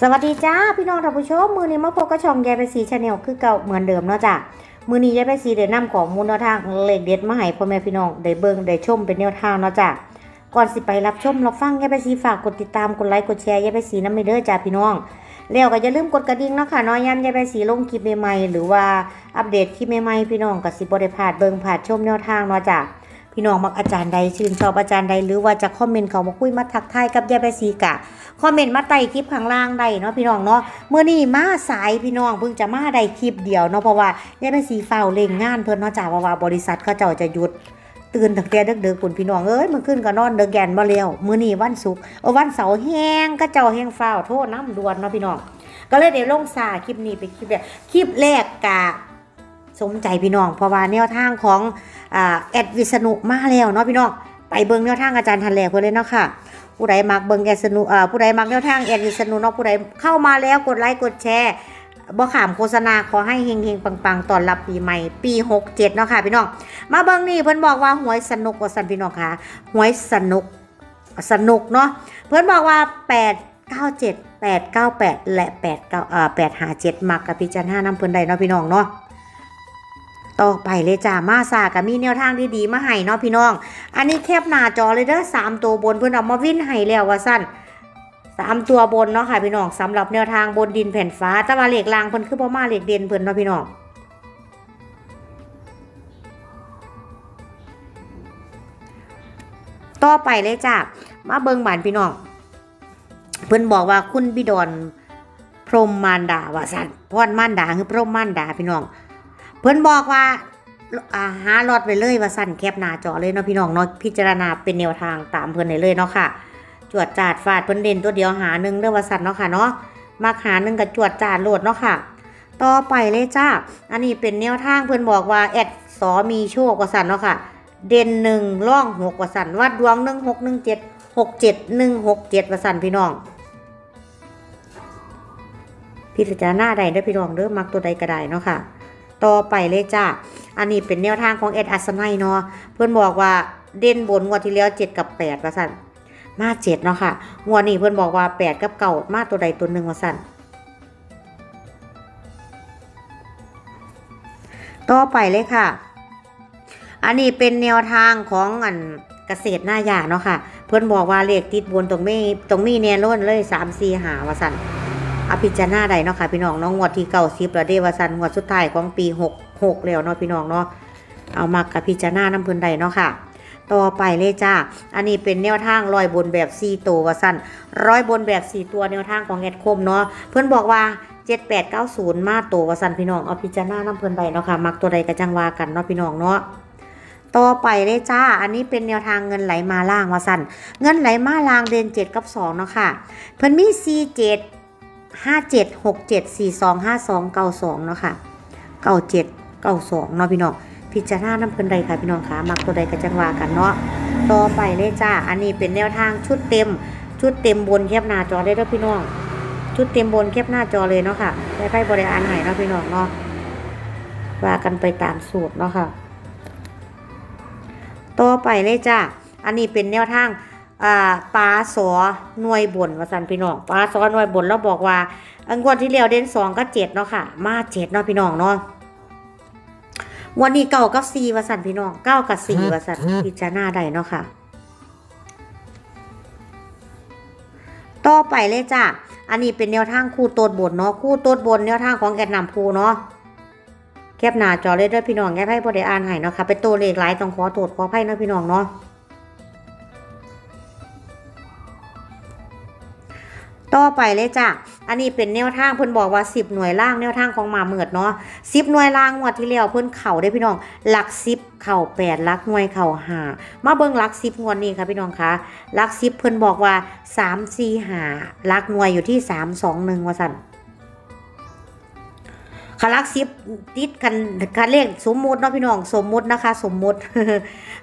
สวัสดีจ้าพี่น้องท่านผู้ชมมือนี้มาพบกับช่องยายไปสีชาแนลคือเก่าเหมือนเดิมเนาะจ้ะมือนี้ยายไปสีเดินนำของมูลแนวทางเลขเด็ดมาให้พ่อแม่พี่น้องได้เบิ่งได้ชมเป็นแนวทางเนาะจ้ะก่อนสิไปรับชมรับฟังยายไปสีฝากกดติดตามกดไลค์กดแชร์ยายไปสีน้ำไม่เด้อจ้าพี่น้องแล้วก็อย่าลืมกดกระดิ่งเนาะค่ะน้อยย้ำยายไปสีลงคลิปใหม่ๆหรือว่าอัปเดตคลิปใหม่ๆพี่น้องก็สิบ่ได้พาดเบิ่งพลาดชมแนวทางเนาะจ้ะ พี่น้องมักอาจารย์ใดชื่นชอบอาจารย์ใดหรือว่าจะคอมเมนต์เขามาคุยมาทักทายกับยายไปสีกะคอมเมนต์มาใต้คลิปข้างล่างได้เนาะพี่น้องเนาะเมื่อนี้มาสายพี่น้องเพิ่งจะมาได้คลิปเดียวเนาะเพราะว่ายายไปสีเฝ้าเล่งงานเพิ่อนเนาะจาเพราว่าบริษัทเขาเจ้าจะหยุดตื่นตั้งแต่ดึกๆคุณพี่น้องเอ้ยมันขึ้นก็นอนเดึกแกนบ่แล้วมื้อนี้วันศุกร์เออวันเสาร์แห้งก็เจ้าแห้งเฝ้าโทษน้ำดวนเนาะพี่น้องก็เลยได้ลงสาคลิปนี้เป็นคลิปแรกคลิปแรกกะ สมใจพี่น้องเพราะว่าแนวทางของอแอดวิษณุมาแล้วเนาะพี่น้องไปเบิ่งแนวทางอาจารย์ทันแหลกเพิ่นเลยเนาะค่ะผู้ใดมักเบิ่งแอดสนุผู้ใดมักแนวทางแอดวิษณุเนาะผู้ใดเข้ามาแล้วกดไลค์กดแชร์บ่ขามโฆษณาขอให้เฮงๆปังๆตอนรับปีใหม่ปี 67เนาะค่ะพี่น้องมาเบิ่งนี่เพิ่นบอกว่าหวยสนุกว่าซั่นพี่น้องค่ะหวยสนุกสนุกเนาะเพิ่นบอกว่า 897 898 และ89เอ่อ857มักกับพิจารณานํเพิ่นได้เนาะพี่น้องเนาะ ต่อไปเลยจ้ามาสากับมีแนวทางที่ดีมาให้เนาะพี่น้อง อันนี้แคบหน้าจอเลยเด้อสามตัวบนเพิ่อนเอามาวิ่นให้แล้วว่าสั้นสามตัวบนเนาะค่ะพี่น้องสำหรับแนวทางบนดินแผ่นฟ้าต่ว่าเหล็กลางเพิ่นคือบ่มาเหล็กเด่นเพิ่นเนาะพี่น้องต่อไปเลยจ้ามาเบิงบานพี่น้อง เพิ่นบอกว่าคุณบิดอนพรมมารดาว่าสั่นพรมารดาคือพรมมารดาพี่น้อง พิ่นบอกว่าอาหารอดไปเลยว่าสั่นแคปหน้าจอเลยเนาะพี่น้องเนาะพิจารณาเป็นแนวทางตามเพิ่นได้เลยเนาะค่ะ จวดจาดฟาดเพิ่นเด่นตัวเดียวหาหนึ่งเด้อว่าสั่นเนาะค่ะเนาะมักหาหนึ่งกับจวดจาดโหลดเนาะค่ะ ต่อไปเลยจ้า อันนี้เป็นแนวทางเพิ่นบอกว่าแอดสอมีโชคว่าสั่นเนาะค่ะ เด่นหนึ่งร่องหกว่าสั่นวัดดวงหนึ่งหกหนึ่งเจ็ดหกเจ็ดหนึ่งหกเจ็ดว่าสั่นพี่น้อง พิจารณาใดเด้พี่น้องเด้อมักตัวใดก็ได้เนาะค่ะ ต่อไปเลยจ้าอันนี้เป็นแนวทางของเอ็ดอัศนัยเนาะเพื่อนบอกว่าเด่นบนงวดที่แล้วเจ็ดกับแปดว่าสั่นมาเจ็ดเนาะค่ะงวดนี้เพื่อนบอกว่าแปดกับเก่ามาตัวใดตัวหนึ่งว่าสั่นต่อไปเลยค่ะ อันนี้เป็นแนวทางของอันเกษตรหน้ายาเนาะค่ะ เพื่อนบอกว่าเลขติดบนตรงมีตรงมีแนวโน้นเลยสามสี่หาว่าสั่น อภิจารณาใดเนาะค่ะพี่น้องน้องงวดที่เก้าสิบแล้วเดวาสันงวดสุดท้ายของปีหกหกแล้วเนาะพี่น้องเนาะเอามากับพิจารณาน้ำเพื้นใดเนาะค่ะ ต่อไปเลยจ้า อันนี้เป็นแนวทางร้อยบนแบบสี่ตัววาสันร้อยบนแบบสี่ตัวแนวทางของแอดคมเนาะเพื่อนบอกว่าเจ็ดแปดเก้าศูนย์มาตัววาสันพี่น้องเอาพิจารณาน้ำเพื้นใดเนาะค่ะมักตัวใดกระจังวากันเนาะพี่น้องเนาะต่อไปเลยจ้า อันนี้เป็นแนวทางเงินไหลมาล่างวาสันเงินไหลมาล่างเดือนเจ็ดกับสองเนาะค่ะ เพิ่อนมีสี่เจ็ด ห้าเจ็ดหกเจ็ดสี่สองห้าสองเก้าสองเนาะค่ะเก้าเจ็ดเก้าสองเนาะพี่น้องพิจารณาน้ำเพิ่นใดค่ะพี่น้องคะมักตัวใดก็จังว่ากันเนาะต่อไปเลยจ้า อันนี้เป็นแนวทางชุดเต็ม ชุดเต็มบนแคบหน้าจอได้เด้อพี่น้อง ชุดเต็มบนแคบหน้าจอเลยเนาะค่ะได้ไพ่บริอารใหายเนาะพี่น้องเนาะว่ากันไปตามสูตรเนาะค่ะ ต่อไปเลยจ้า อันนี้เป็นแนวทาง อ่าปลาสอหน่วยบนว่าสันพี่น้องปลาสอหน่วยบนเราบอกว่าอันงวดที่แล้วเด่นสองก็เจ็ดเนาะค่ะ มาเจ็ดเนาะพี่น้องเนาะงวันนี้เก้ากับสี่ว่าสันพี่น้องเก้ากับสี่ว่าสันพิจารณาได้เนาะค่ะ ต่อไปเลยจ้าอันนี้เป็นแนวทางคู่โตดบนเนาะคู่โตดบนแนวทางของแอดนำพูเนาะแคบหน้าจอเลยเด้วยพี่น้องแง่ไพ่บริอ่านให้เนาะค่ะเป็นตัวเลขหลายต้องขอโทษขอไพ่เนาะพี่น้องเนาะ ต่อไปเลยจ้ะ อันนี้เป็นแนวทางเพิ่นบอกว่า 10 หน่วยล่างแนวทางของหมาเหมือดเนาะ10 หน่วยล่างงวดที่แล้วเพิ่นเข่าได้พี่น้องหลัก 10 เข่า8หลักหน่วยเข่า5มาเบิ่งหลัก 10 งวดนี้ค่ะพี่น้องคะหลัก 10 เพิ่นบอกว่า 3 4 5หลักหน่วยอยู่ที่ 3 2 1ว่าซั่นค่ะหลัก10ติดกันกันเลขสมมุติเนาะพี่น้องสมมุตินะคะ สมมุติ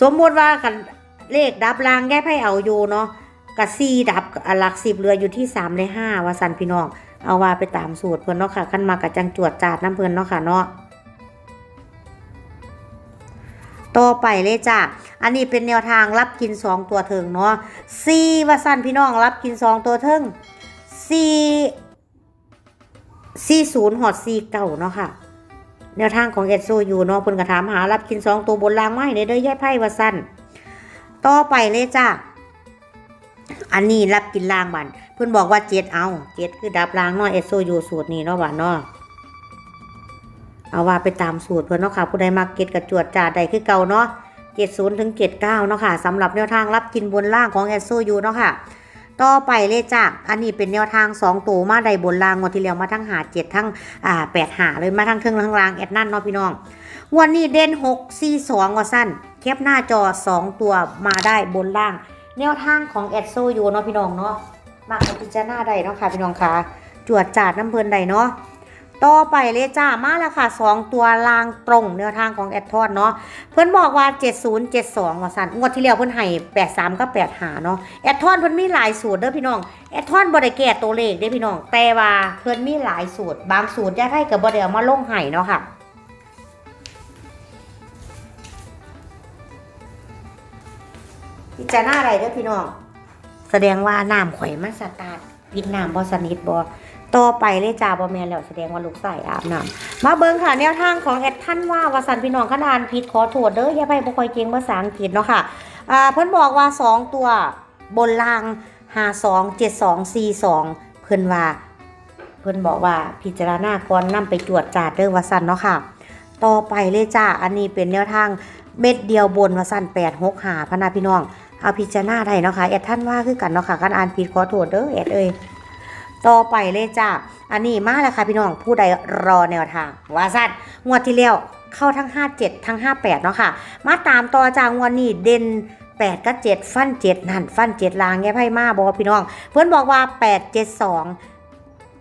สมมุติว่ากันเลขดับล่างแก้ไพ่เอาอยู่เนาะ กะซีดับหลักสิบเรืออยู่ที่สามในห้าว่าสันพี่น้อง เอาว่าไปตามสูตรเพิ่อนเนาะค่ะขั้นมากะจังจวดจาดน้ำเพิ่อนเนาะค่ะเนาะต่อไปเลยจ้ะ อันนี้เป็นแนวทางรับกินสองตัวเทิงเนาะซีว่าสันพี่น้องรับกินสองตัวเทิงซี40ฮอด49เก่าเนาะค่ะ แนวทางของเอดโซยูเนาะเพิ่นก็ถามหารับกินสองตัวบนรางไม้ในเด้อยายไพ่ว่าสั้นต่อไปเลยจ้า อันนี้รับกินรางบันเพิ่อนบอกว่าเจ็ดเอาเจ็ดคือดับรางเนาะเอดโซยูสูตรนี้เนาะบันเนาะเอาว่าไปตามสูตรเพิ่อนเนาะค่ะ ผู้ใดมักเก็ดกระจวดจ่าใดคือเก่าเนาะเจ็ดศูนย์ถึงเจ็ดเก้าเนาะค่ะสำหรับแนวทางรับกินบนล่างของเอดโซยูเนาะค่ะ ต่อไปเลยจ้ะอันนี้เป็นแนวทางสองตัวมาใดบนรางงวดที่แล้วมาทั้งหาเจ็ดทั้งอ่าแปดหาเลยมาทั้งเทิงทั้งรางแอดนั่นเนาะพี่น้องงวันนี้เด่นหกสี่สองว่าสั้นแคปหน้าจอสองตัวมาได้บนล่าง แนวทางของแอดโซอยู่เนาะพี่น้องเนาะมากพิจารณาใดเนาะค่ะพี่น้องค่ะ จวดจาดน้ำเพลินใดเนาะต่อไปเลยจ้ามาแล้วค่ะสองตัวลางตรงแนวทางของแอดทอดเนาะเพื่อนบอกว่า 7072ว่าสั่นงวดที่แล้วเพื่อนให้83กับ8หาเนาะแอดทอนเพื่อนมีหลายสูตรเด้อพี่น้องแอดทอนบ่ได้แก้ตัวเลขเด้อพี่น้องแต่ว่าเพื่อนมีหลายสูตร บางสูตรยาไทยกับบ่ได้เอามาลงให้เนาะค่ะ จารณาอะไรเด้อพี่น้อง แสดงว่าน้ำข่อยมันสตาร์ทพิดน้ำบ่สนิทบ่ต่อไปเลยจ้าบ่แม่นแล้วแสดงว่าลูกใส่อาบน้ำมาเบิ่งค่ะแนวทางของแอดท่านว่าวาสันพี่น้องขนานผิดขอโทษเด้ออย่าไปบ่ค่อยเก่งภาษาอังกฤษเนาะค่ะอ่าเพิ่นบอกว่า 2 ตัวบนล่าง 52 72 42 เพิ่นว่า เพิ่นบอกว่าพิจารณาก่อนนำไปตรวจจ่าเด้อว่าซั่นเนาะค่ะ ต่อไปเลยจ้าอันนี้เป็นแนวทางเม็ดเดียวบนว่าซั่น8 6 5พนาพี่น้อง เอาพิจารณาได้เนาะค่ะแอดท่านว่าคือกันเนาะค่ะการอ่านผิดขอโทษเด้อแอดเอ้ยต่อไปเลยจ้าอันนี้มาแล้วค่ะพี่น้องผู้ใดรอแนวทางว่าสั้นงวดที่แล้วเข้าทั้ง 57 ทั้ง 58 เนาะค่ะ มาตามต่อจากงวดนี้เด่น8กับ7ฟัน7นั่นฟัน7ลางแง่ไพ่มาบอกพี่น้อง เพื่อนบอกว่า8 7 2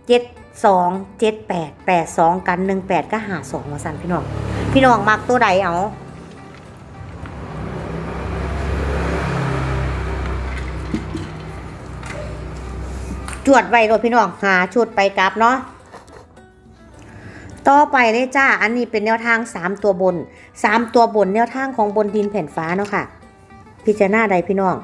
7 2 7 8 8 2กัน1 8ก็หา2มาสั่นพี่น้อง พี่น้องมักตัวใดเอา จวดไว้รถพี่น้องหาชุดไปกลับเนาะต่อไปเลยจ้า อันนี้เป็นแนวทาง 3 ตัวบน 3 ตัวบนแนวทางของบนดินแผ่นฟ้าเนาะค่ะ พิจารณาใดพี่น้อง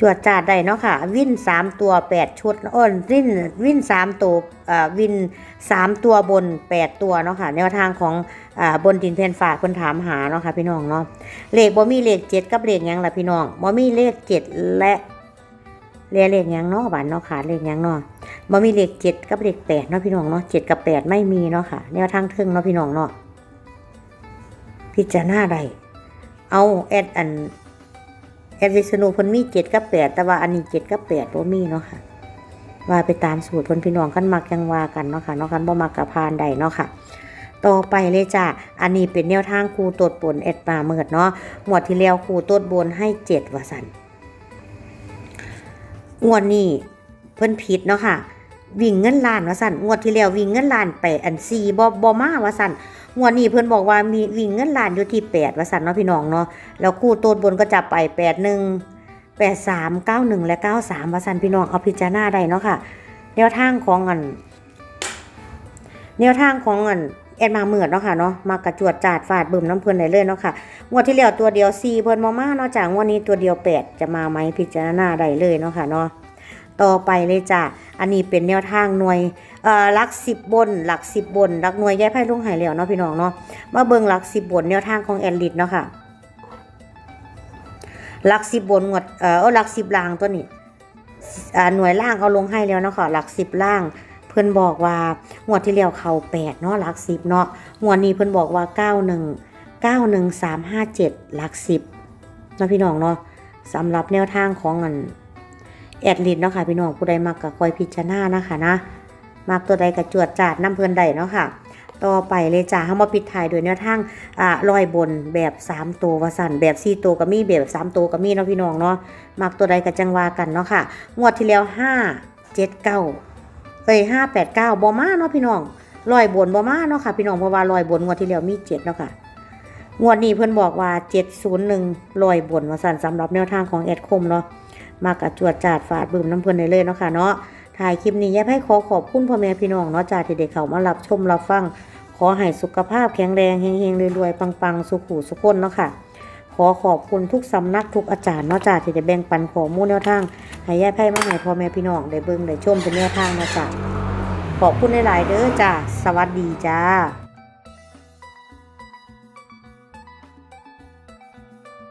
จวดจาดใดเนาะค่ะ วิน3ตัว8ชุดอ้นวินวิน3ตัวอ่าวิน3ตัวบน8ตัวเนาะค่ะแนวทางของอ่าบนดินแผ่นฟ้าเพิ่นถามหาเนาะค่ะพี่น้องเนาะเลขบ่มีเลข7กับเลขยังล่ะพี่น้องบ่มีเลข7และเรียกเลขยังเนาะบานเนาะค่ะเลขยังเนาะบ่มีเลขเจ็ดกับเลขแปดเนาะพี่น้องเนาะเจ็ดกับแปดไม่มีเนาะค่ะแนวทางเทิงเนาะพี่น้องเนาะพิจารณาได้เอาแอดอัน ดวิษณุเพิ่นมีเจ็ดกับแปดแต่ว่าอันนี้เจ็ดกับแปดบ่มีเนาะค่ะ ว่าไปตามสูตรเพิ่นพี่น้องกันมักยังว่ากันเนาะค่ะเนาะกันบ่มักกับพานใดเนาะค่ะ ต่อไปเลยจ้ะอันนี้เป็นแนวทางครูตรวจบนแอดมาเมิดเนาะหมวดที่แล้วครูตรวจบนให้เจ็ดว่าสันงวดนี้เพิ่นผิดเนาะค่ะ วิ่งเงินล้านว่าสันงวดที่แล้ววิ่งเงินล้านไปอันซีบ่บ่มาว่าสั่น งวดนี้เพิ่อนบอกว่ามีวิ่งเงินล้านอยู่ที่แปดว่าสั่นเนาะพี่น้องเนาะแล้วคู่โต้นบนก็จับไปแปดหนึ่งแปดสามเก้าหนึ่งและเก้าสามว่าสั่นพี่น้องเอาพิจารณาได้เนาะค่ะแนวทางของอันแนวทางของอันแอดมาเมือดเนาะค่ะเนาะมากระจวดจาดฟาดบึมน้ำเพิ่นได้เลยเนาะค่ะงวดที่แล้วตัวเดียว4เพิ่นบ่มาเนาะจากงวดนี้ตัวเดียว8จะมาไหมพิจารณาได้เลยเนาะค่ะเนาะ ต่อไปเลยจ้ะ อันนี้เป็นแนวทางหน่วยเอ่อหลัก10บบนหลัก10บบนหลักหน่วยแย้ายไพ่ลงหายแล้วเนาะพี่น้องเนาะมาเบิ่งหลัก10บบนแนวทางของแอดลิดเนาะค่ะหลัก10บบนงวดเอ่อหลัก10ล่างตัวนี้อ่าหน่วยล่างเอาลงให้แล้วเนาะค่ะหลัก10ล่างเพิ่อนบอกว่างวดที่แล้วเข้า8เนาะหลัก10เนาะงวดนี้เพิ่อนบอกว่า91 91357หนึ่งสามห้าเจ็ดหลักสิบเนาะพี่น้องเนาะสำหรับแนวทางของอัน แอดลินเนาะค่ะพี่น้องผู้ใดมักก็คอยพิจารณานะคะนะมักตัวใดก็จวดจาดน้ำเพลินใดเนาะค่ะต่อไปเลยจ้าเฮามาปิดท้ายโดวยแนวทางอ่าลอยบนแบบ3ตัววสันแบบ4ตัวก็มีแบบ3ตัวก็มีเนาะพี่น้องเนาะมักตัวใดก็จังว่ากันเนาะค่ะงวดที่แล้ว 5 7 9เอ้ย5 8 9บ่มาเนาะพี่น้องลอยบนบ่มาเนาะค่ะพี่น้องเพราะว่าลอยบนงวดที่แล้วมี7เนาะค่ะงวดนี้เพิ่อนบอกว่า 701ลอยบนวสันสำหรับแนวทางของแอดคมเนาะ มากระจวดจาดฝาดบึมน้ำเพิ่นได้เลยเนาะค่ะเนาะถ่ายคลิปนี้แย่ให้ขอขอบคุณพ่อแม่พี่น้องเนาะจ้าที่ได้เขามารับชมรับฟัง ขอให้สุขภาพแข็งแรงเฮงๆรวยๆปังๆ สุขุสุขคนเนาะค่ะ ขอขอบคุณทุกสำนักทุกอาจารย์เนาะจ้าที่ได้แบ่งปันข้อมูลแนวทางให้แย่ไพ่มาให้พ่อแม่พี่น้องได้เบิ่งได้ชมเป็นแนวทางเนาะจ้าขอบคุณหลายๆเด้อจ้าสวัสดีจ้า